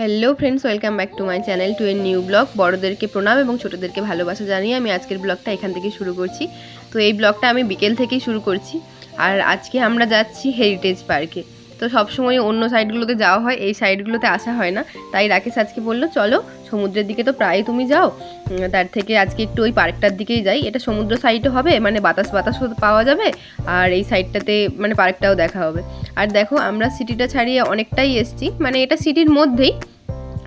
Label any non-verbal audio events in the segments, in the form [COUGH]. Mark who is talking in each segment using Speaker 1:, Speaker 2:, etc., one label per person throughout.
Speaker 1: Hello friends, welcome back to my channel to a new blog. বড়োদেরকে প্রণাম এবং ছোটোদেরকে ভালোবাসা জানিয়ে আমি আজকের ব্লগটা এখান থেকে শুরু করছি। তো এই ব্লগটা আমি বিকেল থেকেই শুরু করছি। আর আজকে আমরা যাচ্ছি হেরিটেজ পার্কে তো সবসময় অন্য সাইডগুলোতে যাওয়া হয়, এই সাইডগুলোতে আসা হয় না। তাই রাকেশ আজকে বলল, চলো সমুদ্রের দিকে তো প্রায় তুমি যাও। তার থেকে আজকে একটু ওই পার্কটার দিকেই যাই। এটা সমুদ্র সাইডও হবে মানে বাতাস বাতাসও পাওয়া যাবে, আর এই সাইডটাতে মানে পার্কটাও দেখা হবে। আর দেখো, আমরা সিটিটা ছাড়িয়ে অনেকটাই এসছি মানে এটা সিটির মধ্যেই,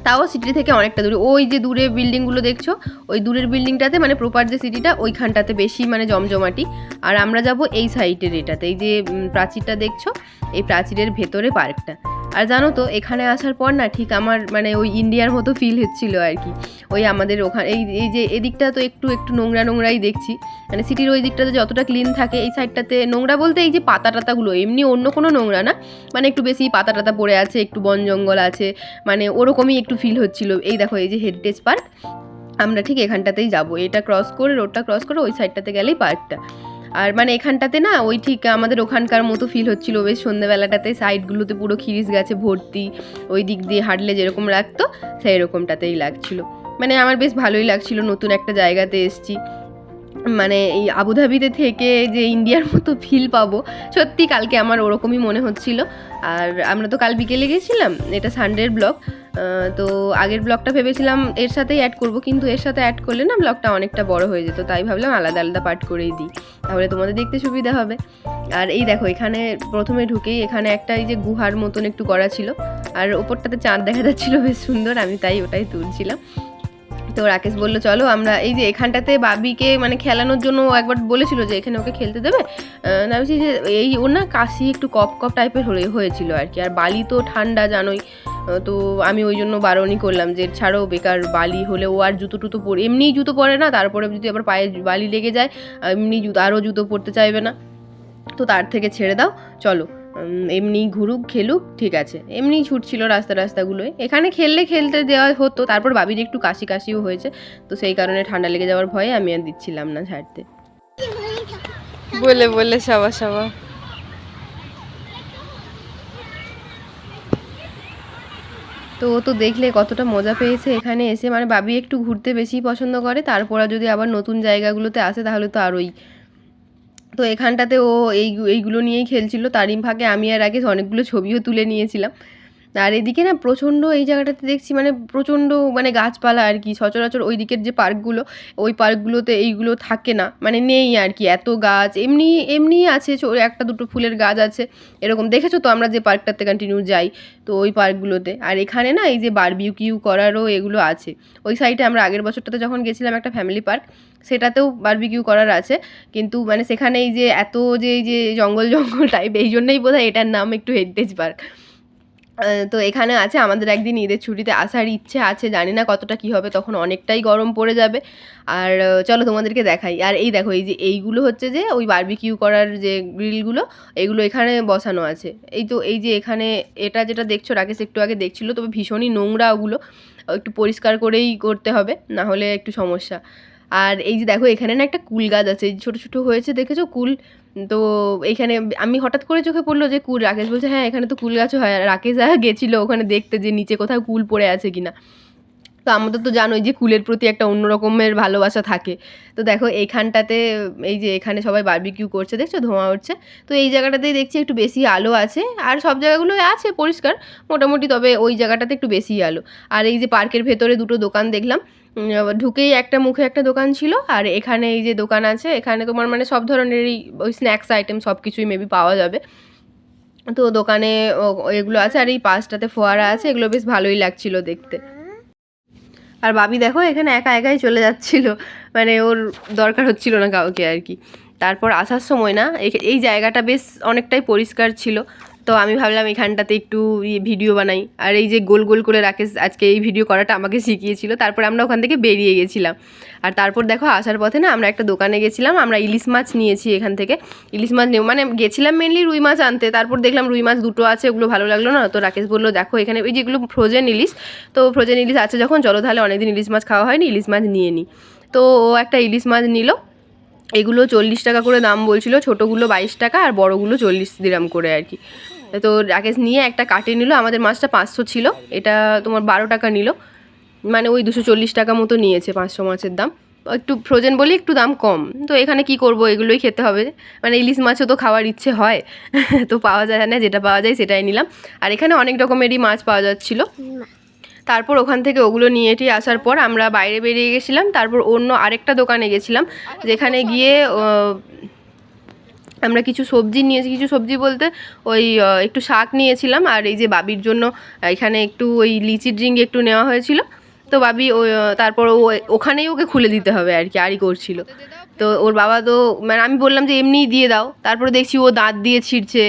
Speaker 1: তাও সিটি থেকে অনেকটা দূরে। ওই যে দূরে বিল্ডিংগুলো দেখছ, ওই দূরের বিল্ডিংটাতে মানে প্রপার যে সিটিটা ওইখানটাতে বেশি মানে জমজমাটি। আর আমরা যাব এই সাইডের এটাতে, এই যে প্রাচীরটা দেখছ, এই প্রাচীরের ভেতরে পার্কটা। আর জানো তো, এখানে আসার পর না ঠিক আমার মানে ওই ইন্ডিয়ার মতো ফিল হচ্ছিল আর কি। ওই আমাদের ওখানে, এই এই যে এদিকটা তো একটু একটু নোংরা নোংরাই দেখছি। মানে সিটির ওই দিকটাতে যতটা ক্লিন থাকে, এই সাইডটাতে নোংরা বলতে এই যে পাতা টাতাগুলো এমনি অন্য কোনো নোংরা না। মানে একটু বেশি পাতা টাতা পড়ে আছে, একটু বন জঙ্গল আছে মানে ওরকমই একটু ফিল হচ্ছিল। এই দেখো, এই যে হেরিটেজ পার্ক আমরা ঠিক এখানটাতেই যাব। এটা ক্রস করে রোডটা ক্রস করে ওই সাইডটাতে গেলেই পার্কটা আর মানে এখানটাতে না, ওই ঠিক আমাদের ওখানকার মতো ফিল হচ্ছিল। বেশ সন্ধ্যেবেলাটাতে সাইডগুলোতে পুরো খিরিস গাছে ভর্তি, ওই দিক দিয়ে হাঁটলে যেরকম রাখতো সেই রকমটাতেই লাগছিল। মানে আমার বেশ ভালোই লাগছিল, নতুন একটা জায়গাতে এসছি। মানে এই আবুধাবিতে থেকে যে ইন্ডিয়ার মতো ফিল পাবো, সত্যি কালকে আমার ওরকমই মনে হচ্ছিল। আর আমরা তো কাল বিকেলে গেছিলাম, এটা সানডের ব্লগ তো আগের ব্লগটা ভেবেছিলাম এর সাথেই অ্যাড করব, কিন্তু এর সাথে অ্যাড করলে না ব্লগটা অনেকটা বড় হয়ে যেত, তাই ভাবলাম আলাদা আলাদা পার্ট করেই দিই, তাহলে তোমাদের দেখতে সুবিধা হবে। আর এই দেখো, এখানে প্রথমে ঢুকেই এখানে একটা এই যে গুহার মতন একটু করা ছিল, আর ওপরটাতে চাঁদ দেখা যাচ্ছিল, বেশ সুন্দর, আমি তাই ওটাই তুলছিলাম। তো রাকেশ বলল, চলো আমরা এই যে এখানটাতে বাবিকে মানে খেলানোর জন্য একবার বলেছিল যে এখানে ওকে খেলতে দেবে। বলছি যে এই ওর না কাশি একটু কপ কপ টাইপের হয়ে, হয়েছিল আর কি, আর বালি তো ঠান্ডা জানোই। তো আমি ওই জন্য বারণই করলাম যে ছাড়ো, বেকার বালি হলে ও আর জুতো টুতো পরে এমনিই জুতো পরে না, তারপরে যদি আবার পায়ে বালি লেগে যায় এমনি জুতো, আরও জুতো পরতে চাইবে না। তো তার থেকে ছেড়ে দাও, চলো এমনি ঘুরুক, খেলুক, ঠিক আছে। এমনি ছুটছিল রাস্তা রাস্তাগুলোয়। এখানে খেললে খেলতে দেওয়া হতো, তারপর বাবির একটু কাশি কাশিও হয়েছে, তো সেই কারণে ঠান্ডা লেগে যাওয়ার ভয়ে আমি আর দিচ্ছিলাম না ছাড়তে। বলে বলে, সবা সবা। তো ও তো দেখলে কতটা মজা পেয়েছে এখানে এসে। মানে বাবি একটু ঘুরতে বেশি পছন্দ করে, তারপরে যদি আবার নতুন জায়গাগুলোতে আসে তাহলে তো আরোই। তো এখানটাতে ও এই, এইগুলো নিয়েই খেলছিল। তারই ফাঁকে আমি আর আগে অনেকগুলো ছবিও তুলে নিয়েছিলাম। আর এদিকে না প্রচণ্ড এই জায়গাটাতে দেখছি মানে প্রচণ্ড মানে গাছপালা আর কি। সচরাচর ওই দিকের যে পার্কগুলো, ওই পার্কগুলোতে এইগুলো থাকে না। মানে নেই আর কি, এত গাছ। এমনি এমনি আছে একটা দুটো ফুলের গাছ আছে, এরকম। দেখেছ তো আমরা যে পার্কটাতে কন্টিনিউ যাই, তো ওই পার্কগুলোতে। আর এখানে না এই যে বারবিকিউ করারও এগুলো আছে। ওই সাইডে আমরা আগের বছরটাতে যখন গেছিলাম একটা ফ্যামিলি পার্ক সেটাতেও বারবিকিউ করার আছে। কিন্তু মানে সেখানে এই যে এত যে যে জঙ্গল জঙ্গল টাইপ এই জন্যই বোধহয় এটার নাম একটু হেরিটেজ পার্ক তো এখানে আছে আমাদের একদিন ঈদের ছুটিতে আসার ইচ্ছে আছে, জানি না কতটা কি হবে, তখন অনেকটাই গরম পড়ে যাবে। আর চলো তোমাদেরকে দেখাই। আর এই দেখো, এই যে এইগুলো হচ্ছে যে ওই বারবিকিউ করার যে গ্রিলগুলো এগুলো এখানে বসানো আছে। এই তো, এই যে এখানে এটা যেটা দেখছ, রাকেশ একটু আগে দেখছিল, তবে ভীষণই নোংরা ওগুলো। একটু পরিষ্কার করেই করতে হবে, না হলে একটু সমস্যা। আর এই যে দেখো, এখানে না একটা কুল গাছ আছে ছোটো ছোটো হয়েছে, দেখেছ কুল? তো এখানে আমি হঠাৎ করে চোখে পড়ল যে কুল রাকেশ বলছে হ্যাঁ এখানে তো কুল গাছও হয়। রাকেশ গেছিল ওখানে দেখতে যে, নিচে কোথাও কুল পড়ে আছে কিনা। তো আমাদের তো জানোই যে কুলের প্রতি একটা অন্য রকমের ভালোবাসা থাকে। তো দেখো এইখানটাতে, এই যে এখানে সবাই বারবিকিউ করছে, দেখছ? ধোঁয়া উঠছে। তো এই জায়গাটাতেই দেখছি একটু বেশি আলো আছে, আর সব জায়গাগুলোই আছে পরিষ্কার, মোটামুটি তবে ওই জায়গাটাতে একটু বেশি আলো। আর এই যে পার্কের ভেতরে দুটো দোকান দেখলাম ঢুকেই একটা মুখে একটা দোকান ছিল, আর এখানে এই যে দোকান আছে, এখানে তোমার মানে সব ধরনেরই ওই স্ন্যাক্স আইটেম সব কিছুই মেবি পাওয়া যাবে। তো দোকানে এগুলো আছে, আর এই পাশটাতে ফোয়ারা আছে, এগুলো বেশ ভালোই লাগছিল দেখতে। আর বাবি দেখো এখানে একা একাই চলে যাচ্ছিল। মানে ওর দরকার হচ্ছিল না কাউকে আর কি। তারপর আসার সময় না এই- জায়গাটা বেশ অনেকটাই পরিষ্কার ছিল। তো আমি ভাবলাম এখানটাতে একটু ভিডিও বানাই। আর এই যে গোল গোল করে রাকেশ আজকে এই ভিডিও করাটা আমাকে শিখিয়েছিল। তারপর আমরা ওখান থেকে বেরিয়ে গেছিলাম। আর তারপর দেখো আসার পথে না আমরা একটা দোকানে গেছিলাম, আমরা ইলিশ মাছ নিয়েছি এখান থেকে। ইলিশ মাছ নেব মানে গেছিলাম মেনলি রুই মাছ আনতে। তারপর দেখলাম রুই মাছ দুটো আছে, ওগুলো ভালো লাগল না। তো রাকেশ বলল, দেখো এখানে ওই যেগুলো ফ্রোজেন ইলিশ, তো ফ্রোজেন ইলিশ আছে যখন, চলো তাহলে অনেকদিন ইলিশ মাছ খাওয়া হয়নি, ইলিশ মাছ নিয়ে নিই তো ও একটা ইলিশ মাছ নিল। এগুলো চল্লিশ টাকা করে দাম বলছিল, ছোটোগুলো বাইশ টাকা আর বড়গুলো চল্লিশ দিরাম করে আর কি। তো রাকেশ নিয়ে একটা কাটে নিল, আমাদের মাছটা পাঁচশো ছিল, এটা তোমার বারো টাকা নিল। মানে ওই দুশো চল্লিশ টাকা মতো নিয়েছে পাঁচশো মাছের দাম। একটু ফ্রোজেন বলে, একটু দাম কম। তো এখানে কি করব, এগুলোই খেতে হবে। মানে ইলিশ মাছও তো খাওয়ার ইচ্ছে হয়, [LAUGHS] তো পাওয়া যায় না, যেটা পাওয়া যায় সেটাই নিলাম। আর এখানে অনেক রকমেরই মাছ পাওয়া যাচ্ছিল। তারপর ওখান থেকে ওগুলো নিয়ে টিয়ে আসার পর আমরা বাইরে বেরিয়ে গেছিলাম। তারপর অন্য আরেকটা দোকানে গেছিলাম, যেখানে গিয়ে আমরা কিছু সবজি নিয়েছি। কিছু সবজি বলতে ওই একটু শাক নিয়েছিলাম আর এই যে বাবির জন্য এখানে একটু ওই লিচি ড্রিঙ্ক একটু নেওয়া হয়েছিল। তো বাবি ও, তারপর ও, ওখানেই ওকে খুলে দিতে হবে আর কি, আরই করছিল। তো ওর বাবা তো মানে আমি বললাম যে এমনিই দিয়ে দাও। তারপর দেখছি ও দাঁত দিয়ে ছিঁড়ছে।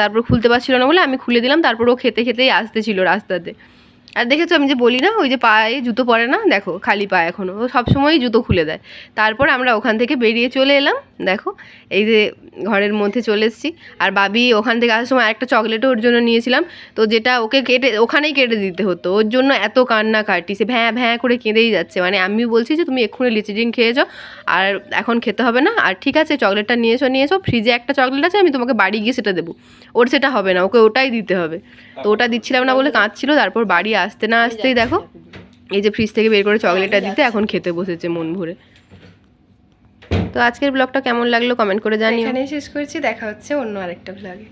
Speaker 1: তারপর খুলতে পারছিল না বলে আমি খুলে দিলাম। তারপর ও খেতে খেতেই আসতেছিল রাস্তাতে। আর দেখেছ আমি যে বলি না, ওই যে পায়ে জুতো পরে না, দেখো খালি পা এখনও ও সবসময়ই জুতো খুলে দেয়। তারপর আমরা ওখান থেকে বেরিয়ে চলে এলাম, দেখো, এই যে ঘরের মধ্যে চলে এসেছি। আর বাবি ওখান থেকে আসার সময় একটা চকলেটও ওর জন্য নিয়েছিলাম, তো যেটা ওকে কেটে, ওখানেই কেটে দিতে হতো। ওর জন্য এত কান্না কাটি সে ভ্যাঁ ভ্যাঁ করে কেঁদেই যাচ্ছে। মানে আমি বলছি যে, তুমি এক্ষুনি লিচি ড্রিঙ্ক খেয়ে যাও, আর এখন খেতে হবে না। আর ঠিক আছে, চকলেটটা নিয়েছো নিয়েছো, ফ্রিজে একটা চকলেট আছে, আমি তোমাকে বাড়ি গিয়ে সেটা দেবো। ওর সেটা হবে না, ওকে ওটাই দিতে হবে। তো ওটা দিচ্ছিলাম না বলে কাঁদছিল, তারপর বাড়ি আসতে না আসতেই দেখো এই যে ফ্রিজ থেকে বের করে চকলেটটা দিতে এখন খেতে বসেছে মন ভরে। তো আজকের ব্লগটা কেমন লাগল? কমেন্ট করে জানিও। এখানে শেষ করছি দেখা হচ্ছে অন্য আরেকটা ব্লগে